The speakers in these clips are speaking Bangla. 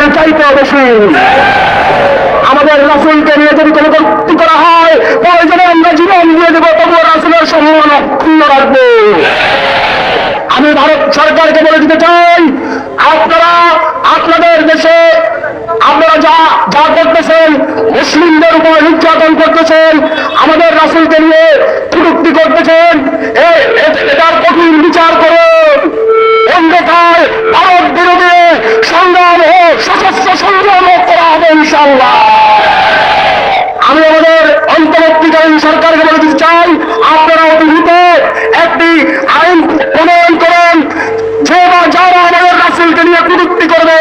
রাসুলের চাইতে বেশি আমাদের রাসুলকে নিয়ে যদি কোনো গল্পি করা হয়, প্রয়োজনে আমরা জীবন দিয়ে দেবো, তবুও রাসুলের সম্মান অক্ষুণ্ণ রাখব। আমি ভারত সরকারকে বলে দিতে চাই, আপনারা আপনাদের দেশে, আপনারা যা যা করতেছেন, মুসলিমদের উপর নির্যাতন করতেছেন কুটুক্তি করবে,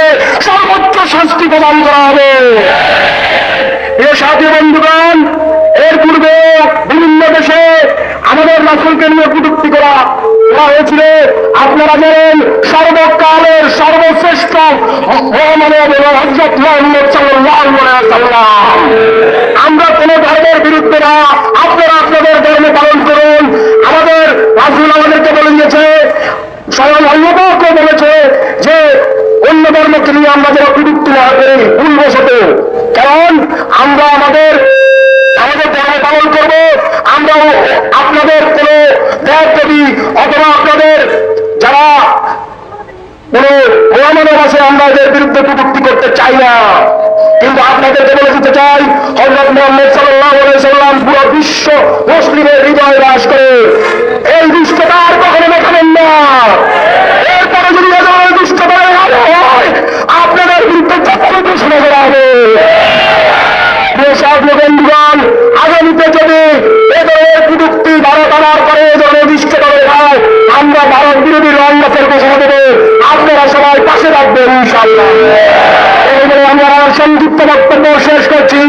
সর্বোচ্চ শাস্তি প্রদান করা হবে। প্রিয় সাথী বন্ধুগণ, এর পূর্বে বিভিন্ন দেশে আমাদের রাসুলকে নিয়ে কুটুক্তি করা হয়েছিল। আপনারা জানেন, সর্বকালের সর্বশ্রেষ্ঠ আমরা কোন ধর্মের বিরুদ্ধে না, আপনারা আপনাদের ধর্ম পালন করুন। আমাদের রাসুল আমাদেরকে বলে দিয়েছে, স্বয়ং অন্যকে বলেছে যে অন্য ধর্মকে নিয়ে আমরা যেন বিরুক্তি না করি ভুলবশত, কারণ আমরা আমাদের আমাদের ধর্ম পালন করব, আমরা আপনাদের কোন দেব দেবী অথবা আপনাদের যারা কোন মহামানব আছে আমরা এদের বিরুদ্ধে কটূক্তি করতে চাই না। কিন্তু আপনাদেরকে বলে দিতে চাই হজরত মোহাম্মদ সাল্লাহ সাল্লাম পুরো বিশ্ব মুসলিমের ভারত বিরোধী রং গাছের ঘোষণা দেবে। আপনারা সবাই পাশে রাখবেন ইনশাল্লাহ আমি আমার সংযুক্ত বক্তব্য শেষ করছি।